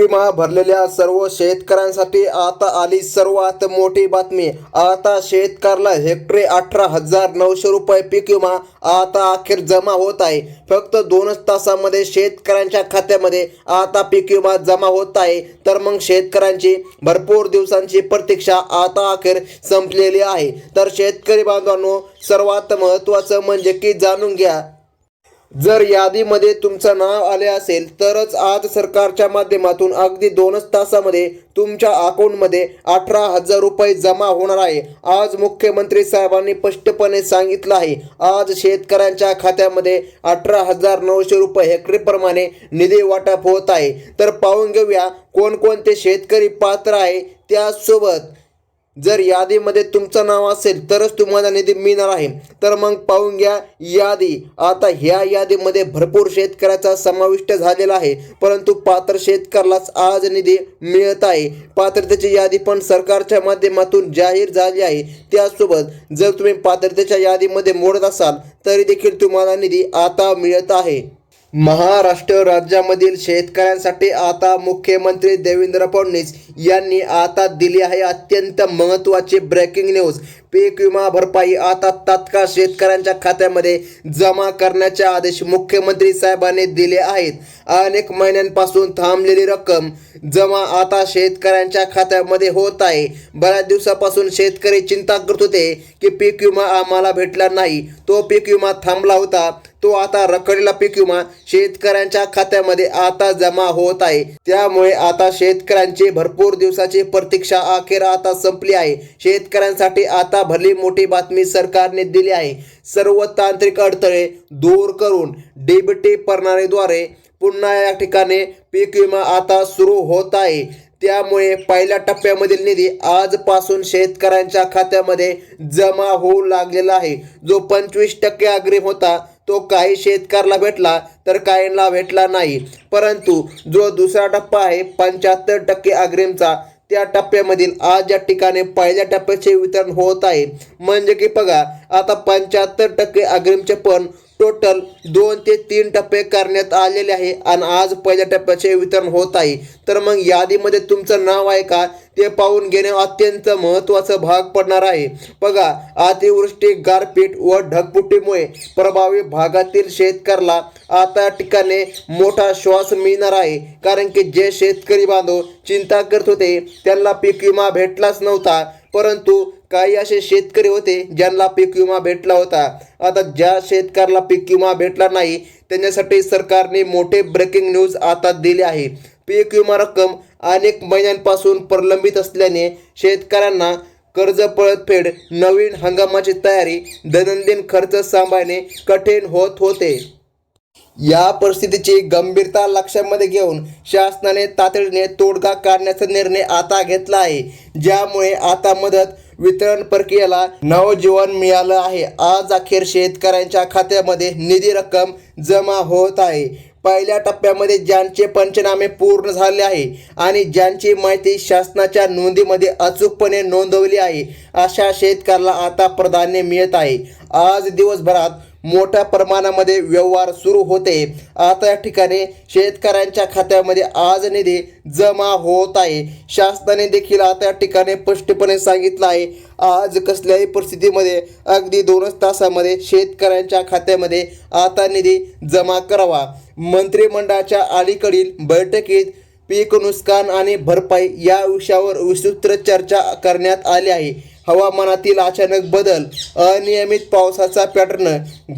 विमा भरलेल्या सर्व शेतकऱ्यांसाठी आता आली सर्वात मोठी बातमी. आता शेतकऱ्याला हेक्टरी अठरा हजार नऊशे रुपये पीक विमा आता अखेर जमा होत आहे. फक्त दोनच तासामध्ये शेतकऱ्यांच्या खात्यामध्ये आता पीक विमा जमा होत आहे. तर मग शेतकऱ्यांची भरपूर दिवसांची प्रतीक्षा आता अखेर संपलेली आहे. तर शेतकरी बांधवांनो सर्वात महत्त्वाचं म्हणजे की जाणून घ्या जर यादीमध्ये तुमचं नाव आले असेल तरच आज सरकारच्या माध्यमातून अगदी दोनच तासामध्ये तुमच्या अकाउंटमध्ये अठरा हजार रुपये जमा होणार आहे. आज मुख्यमंत्री साहेबांनी स्पष्टपणे सांगितलं आहे आज शेतकऱ्यांच्या खात्यामध्ये अठरा हजार नऊशे रुपये हेक्टरीप्रमाणे निधी वाटप होत आहे. तर पाहून घेऊया कोणकोणते शेतकरी पात्र आहे त्यासोबत. जर यादीमध्ये तुमचं नाव असेल तरच तुम्हाला निधी मिळणार आहे. तर मग पाहून घ्या यादी. आता ह्या यादीमध्ये भरपूर शेतकऱ्याचा समाविष्ट झालेला आहे. परंतु पात्र शेतकऱ्यालाच आज निधी मिळत आहे. पात्रतेची यादी पण सरकारच्या माध्यमातून जाहीर झाली आहे. त्यासोबत जर तुम्ही पात्रतेच्या यादीमध्ये मोडत असाल तरी देखील तुम्हाला निधी आता मिळत आहे. महाराष्ट्र राज्यामधील शेतकऱ्यांसाठी आता मुख्यमंत्री देवेंद्र फडणवीस यांनी आता दिली आहे अत्यंत महत्त्वाची ब्रेकिंग न्यूज पीक विमा भरपाई आता तात्काळ शेतकऱ्यांच्या खात्यामध्ये जमा करण्याचे आदेश मुख्यमंत्री साहेबांनी दिले आहेत. अनेक महिन्यांपासून थांबलेली रक्कम जमा आता शेतकऱ्यांच्या खात्यामध्ये होत आहे. बऱ्याच दिवसापासून शेतकरी चिंता करत होते की पीक विमा आम्हाला भेटला नाही. तो पीक विमा थांबला होता. तो आता रखडलेला पीक विमा शेतकऱ्यांच्या खात्यामध्ये आता जमा होत आहे. त्यामुळे आता शेतकऱ्यांची भरपूर दिवसाची प्रतीक्षा अखेर आता संपली आहे. शेतकऱ्यांसाठी आता भली मोठी बातमी सरकारने दिली आहे. सर्व तांत्रिक अडथळे दूर करून डीबीटी प्रणालीद्वारे पुन्हा या ठिकाणी पीक विमा आता सुरू होत आहे. त्यामुळे पहिल्या टप्प्यामधील निधी आजपासून शेतकऱ्यांच्या खात्यामध्ये जमा होऊ लागलेला आहे. जो पंचवीस टक्के अग्रिम होता तो काही शेतकऱ्याला भेटला तर काहींना भेटला नाही. परंतु जो दुसरा टप्पा आहे पंच्याहत्तर टक्के अग्रिमचा त्या टप्प्यामधील आज या ठिकाणी पहिल्या टप्प्याचे वितरण होत आहे. म्हणजे की बघा आता पंच्याहत्तर टक्के अग्रिमचे पण टोटल दोन ते तीन टप्पे करण्यात आलेले आहे आणि आज पहिल्या टप्प्याचे वितरण होत आहे. तर मग यादीमध्ये तुमचं नाव आहे का? ते पाहून घेणे अत्यंत महत्त्वाचा भाग पडणार आहे. बघा अतिवृष्टी गारपीट व ढगपुटीमुळे प्रभावी भागातील शेतकऱ्याला आता ठिकाणी मोठा श्वास मिळणार आहे. कारण की जे शेतकरी बांधव चिंता करत होते त्यांना पीक विमा भेटलाच नव्हता. परंतु काही असे शेतकरी होते ज्यांना पीक विमा भेटला होता. आता ज्या शेतकऱ्याला पीक विमा भेटला नाही त्यांच्यासाठी सरकारने मोठे ब्रेकिंग न्यूज आता दिले आहे. पीक विमा रक्कम अनेक महिन्यांपासून प्रलंबित असल्याने शेतकऱ्यांना कर्ज परतफेड नवीन हंगामाची तयारी दैनंदिन खर्च सांभाळणे कठीण होत होते. या परिस्थितीची गंभीरता लक्षामध्ये घेऊन शासनाने तातडीने तोडगा काढण्याचा निर्णय आता घेतला आहे. ज्यामुळे आता मदत वितरण प्रक्रियेला नवजीवन मिळालं आहे. आज अखेर शेतकऱ्यांच्या खात्यामध्ये निधी रक्कम जमा होत आहे. पहिल्या टप्प्यामध्ये ज्यांचे पंचनामे पूर्ण झाले आहे आणि ज्यांची माहिती शासनाच्या नोंदीमध्ये अचूकपणे नोंदवली आहे अशा शेतकऱ्याला आता प्राधान्य मिळत आहे. आज दिवसभरात मोठ्या प्रमाणामध्ये व्यवहार सुरू होते. आता या ठिकाणी शेतकऱ्यांच्या खात्यामध्ये आज निधी जमा होत आहे. शासनाने देखील आता या ठिकाणी स्पष्टपणे सांगितलं आहे. आज कसल्याही परिस्थितीमध्ये अगदी दोनच तासामध्ये शेतकऱ्यांच्या खात्यामध्ये आता निधी जमा करावा. मंत्रिमंडळाच्या अलीकडील बैठकीत पीक नुकसान आणि भरपाई या विषयावर विस्तृत चर्चा करण्यात आली आहे. हवामानातील अचानक बदल अनियमित पावसाचा पॅटर्न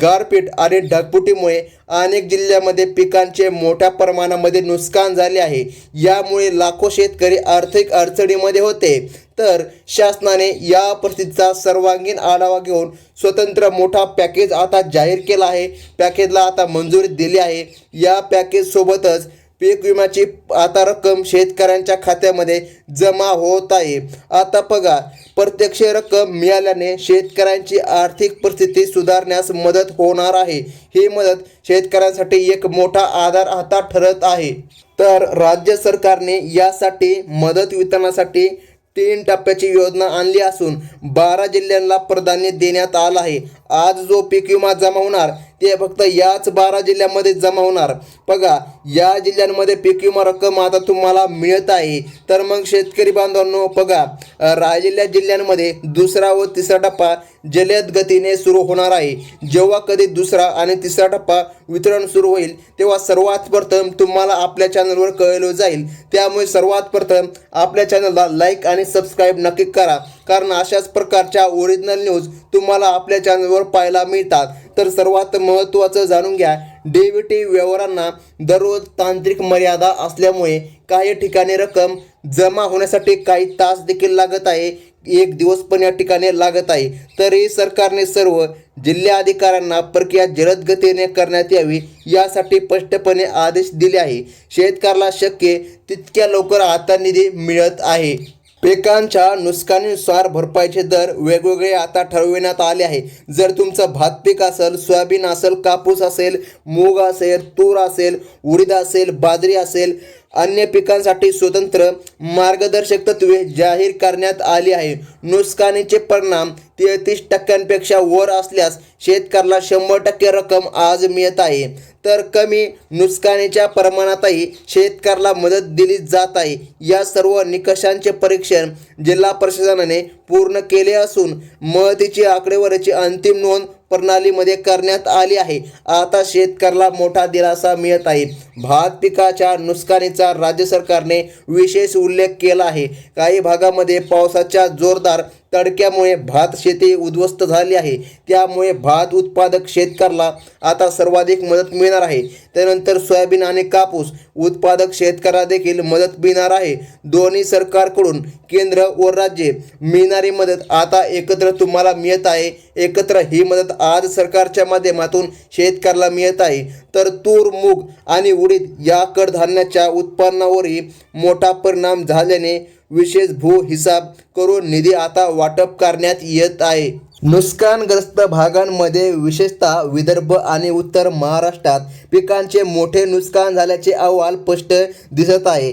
गारपीट आणि ढगपुटीमुळे अनेक जिल्ह्यामध्ये पिकांचे मोठ्या प्रमाणामध्ये नुकसान झाले आहे. यामुळे लाखो शेतकरी आर्थिक अडचणीमध्ये होते. तर शासनाने या परिस्थितीचा सर्वांगीण आढावा घेऊन स्वतंत्र मोठा पॅकेज आता जाहीर केला आहे. पॅकेजला आता मंजुरी दिली आहे. या पॅकेजसोबतच पीक विम्याची आता रक्कम शेतकऱ्यांच्या खात्यामध्ये जमा होत आहे. आता बघा प्रत्यक्ष रक्कम मिळाल्याने शेतकऱ्यांची आर्थिक परिस्थिती सुधारण्यास मदत होणार आहे. ही मदत शेतकऱ्यांसाठी एक मोठा आधार आता ठरत आहे. तर राज्य सरकारने यासाठी मदत वितरणासाठी तीन टप्प्याची योजना आणली असून बारा जिल्ह्यांना प्राधान्य देण्यात आलं आहे. आज जो पीक विमा जमा होणार ते फक्त याच बारा जिल्ह्यामध्ये जमा होणार. बघा या जिल्ह्यांमध्ये पीक विमा रक्कम आता तुम्हाला मिळत आहे. तर मग शेतकरी बांधवांनो बघा राहिलेल्या जिल्ह्यांमध्ये दुसरा व तिसरा टप्पा जलद गतीने सुरू होणार आहे. जेव्हा कधी दुसरा आणि तिसरा टप्पा वितरण सुरू होईल तेव्हा सर्वात प्रथम तुम्हाला आपल्या चॅनलवर कळलं जाईल. त्यामुळे सर्वात प्रथम आपल्या चॅनलला लाईक आणि सबस्क्राईब नक्की करा. कारण अशाच प्रकारच्या ओरिजिनल न्यूज तुम्हाला आपल्या चॅनलवर पाहायला मिळतात. तर सर्वात महत्त्वाचं जाणून घ्या डेबिटी व्यवहारांना दररोज तांत्रिक मर्यादा असल्यामुळे काही ठिकाणी रक्कम जमा होण्यासाठी काही तास देखील लागत आहे. एक दिवस पण या ठिकाणी लागत आहे. तरी सरकारने सर्व जिल्हाधिकाऱ्यांना प्रक्रिया जलद गतीने करण्यात यावी यासाठी स्पष्टपणे आदेश दिले आहे. शेतकऱ्याला शक्य तितक्या लवकर आता निधी मिळत आहे. पिकांच्या नुकसानीनुसार भरपाईचे दर वेगवेगळे आता ठरविण्यात आले आहे. जर तुमचं भात पीक असेल सोयाबीन असेल कापूस असेल मूग असेल तूर असेल उडीद असेल बाजरी असेल अन्य पिकांसाठी स्वतंत्र मार्गदर्शक तत्वे जाहीर करण्यात आली आहे. नुकसानीचे परिणाम तेहतीस टक्क्यांपेक्षा वर असल्यास शेतकऱ्याला शंभर टक्के रक्कम आज मिळत आहे. तर कमी नुकसानीच्या प्रमाणातही शेतकऱ्याला मदत दिली जात आहे. या सर्व निकषांचे परीक्षण जिल्हा प्रशासनाने पूर्ण केले असून मदतीची आकडेवारीची अंतिम नोंद प्रणालीमध्ये करण्यात आली आहे. आता शेतकऱ्याला मोठा दिलासा मिळत आहे. भात पिकाच्या नुकसानीचा राज्य सरकारने विशेष उल्लेख केला आहे. काही भागामध्ये पावसाच्या जोरदार तडक्यामुळे भात शेती उद्ध्वस्त झाली आहे. त्यामुळे भात उत्पादक शेतकऱ्याला आता सर्वाधिक मदत मिळणार आहे. त्यानंतर सोयाबीन आणि कापूस उत्पादक शेतकऱ्याला देखील मदत मिळणार आहे. दोन्ही सरकारकडून केंद्र व राज्ये मिळणारी मदत आता एकत्र तुम्हाला मिळत आहे. एकत्र ही मदत आज सरकारच्या माध्यमातून शेतकऱ्याला मिळत आहे. तर तूर मूग आणि उडीद या कडधान्याच्या उत्पन्नावरही मोठा परिणाम झाल्याने विशेष भू हिसाब करून निधी आता वाटप करण्यात येत आहे. नुकसानग्रस्त भागांमध्ये विशेषतः विदर्भ आणि उत्तर महाराष्ट्रात पिकांचे मोठे नुकसान झाल्याचे अहवाल स्पष्ट दिसत आहे.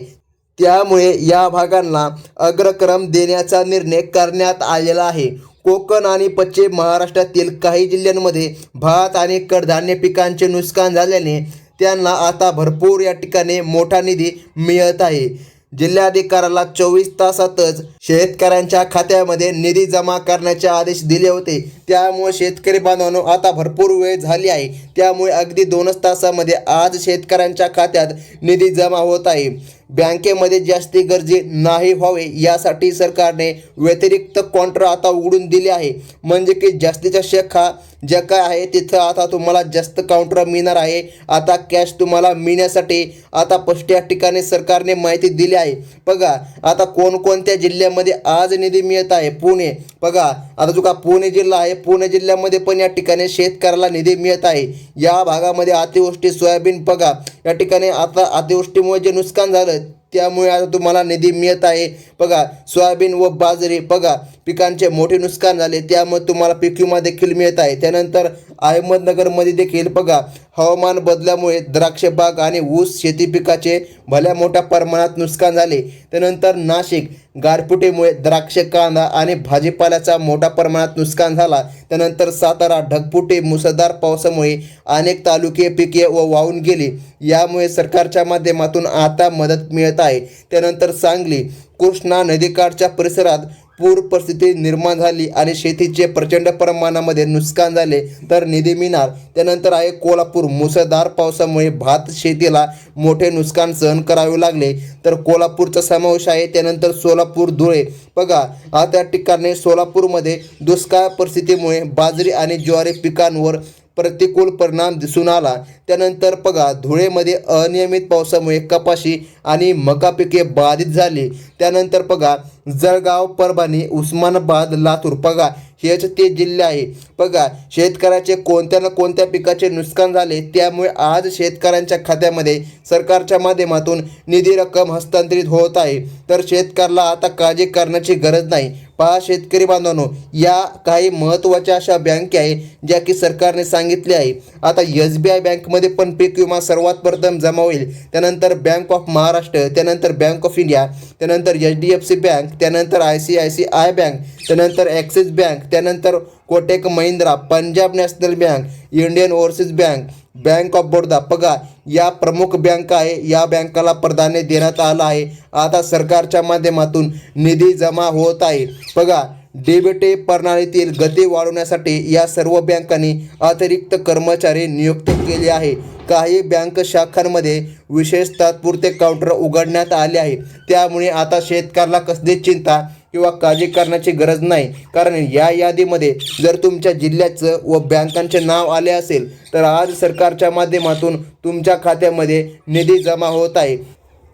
त्यामुळे या भागांना अग्रक्रम देण्याचा निर्णय करण्यात आलेला आहे. कोकण आणि पश्चिम महाराष्ट्रातील काही जिल्ह्यांमध्ये भात आणि कडधान्य पिकांचे नुकसान झाल्याने त्यांना आता भरपूर या ठिकाणी मोठा निधी मिळत आहे. जिल्हाधिकाऱ्याला चोवीस तासातच शेतकऱ्यांच्या खात्यामध्ये निधी जमा करण्याचे आदेश दिले होते. त्यामुळे शेतकरी बांधवांनो आता भरपूर वेळ झाली आहे. त्यामुळे अगदी दोनच तासामध्ये आज शेतकऱ्यांच्या खात्यात निधी जमा होत आहे. बँकेमध्ये जास्ती गर्दी नाही व्हावे यासाठी सरकारने व्यतिरिक्त काउंटर आता उघडून दिले आहे. म्हणजे की जास्तीच्या शाखा ज्या काय आहे तिथं आता तुम्हाला जास्त काउंटर मिळणार आहे. आता कॅश तुम्हाला मिळण्यासाठी आता स्पष्ट या ठिकाणी सरकारने माहिती दिली आहे. बघा आता कोणकोणत्या जिल्ह्यामध्ये आज निधी मिळत आहे? पुणे. बघा आता जो का पुणे जिल्हा आहे पुणे जिल्ह्यामध्ये पण या ठिकाणी शेतकऱ्याला निधी मिळत आहे. या भागामध्ये अतिवृष्टी सोयाबीन बघा या ठिकाणी आता अतिवृष्टीमुळे जे नुकसान झालं त्यामुळे आता तुम्हाला निधी मिळत आहे. बघा सोयाबीन व बाजरी बघा पिकांचे मोठे नुकसान झाले त्यामुळे तुम्हाला पीक विमा देखील मिळत आहे. त्यानंतर अहमदनगरमध्ये देखील बघा हवामान बदलामुळे द्राक्ष बाग आणि ऊस शेती पिकाचे भल्या मोठ्या प्रमाणात नुकसान झाले. त्यानंतर नाशिक गारपुटीमुळे द्राक्ष कांदा आणि भाजीपाल्याचा मोठ्या प्रमाणात नुकसान झाला. त्यानंतर सातारा ढगपुटी मुसळधार पावसामुळे अनेक तालुके पिके व वाहून गेली. यामुळे सरकारच्या माध्यमातून आता मदत मिळत आहे. त्यानंतर सांगली कृष्णा नदीकाठच्या परिसरात पूर परिस्थिती निर्माण झाली आणि शेतीचे प्रचंड प्रमाणामध्ये नुकसान झाले तर निधी मिळणार. त्यानंतर आहे कोल्हापूर. मुसळधार पावसामुळे भात शेतीला मोठे नुकसान सहन करावे लागले. तर कोल्हापूरचा समावेश आहे त्यानंतर सोलापूर धुळे. बघा आता त्या ठिकाणी सोलापूरमध्ये दुष्काळ परिस्थितीमुळे बाजरी आणि ज्वारी पिकांवर प्रतिकूल परिणाम दिसून आला. त्यानंतर बघा धुळेमध्ये अनियमित पावसामुळे कपाशी आणि मका पिके बाधित झाली. त्यानंतर बघा जळगाव परभणी उस्मानाबाद लातूर बघा हेच ते जिल्हे आहे. बघा शेतकऱ्याचे कोणत्या ना कोणत्या पिकाचे नुकसान झाले त्यामुळे आज शेतकऱ्यांच्या खात्यामध्ये सरकारच्या माध्यमातून निधी रक्कम हस्तांतरित होत आहे. तर शेतकऱ्याला आता काळजी करण्याची गरज नाही. पहा शेतकरी बांधवांनो या काही महत्त्वाच्या अशा बँके आहे ज्या की सरकारने सांगितले आहे. आता एस बी आय बँकमध्ये पण पीक विमा सर्वात प्रथम जमा होईल. त्यानंतर बँक ऑफ महाराष्ट्र त्यानंतर बँक ऑफ इंडिया त्यानंतर H D F C bank त्यानंतर I C I C I bank त्यानंतर ॲक्सिस बँक त्यानंतर Kotak Mahindra Punjab national bank Indian overseas bank bank of Baroda. बघा या प्रमुख बँका आहे या बँकाला प्राधान्य देण्यात आलं आहे. आता सरकारच्या माध्यमातून निधी जमा होत आहे. बघा डेबिटे प्रणालीतील गती वाढवण्यासाठी या सर्व बँकांनी अतिरिक्त कर्मचारी नियुक्त केले आहे. काही बँक शाखांमध्ये विशेष तात्पुरते काउंटर उघडण्यात आले आहे. त्यामुळे आता शेतकऱ्याला कसली चिंता किंवा काळजी करण्याची गरज नाही. कारण या यादीमध्ये जर तुमच्या जिल्ह्याचं व बँकांचे नाव आले असेल तर आज सरकारच्या माध्यमातून तुमच्या खात्यामध्ये निधी जमा होत आहे.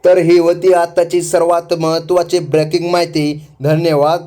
तर ही होती आत्ताची सर्वात महत्त्वाची ब्रेकिंग माहिती. धन्यवाद.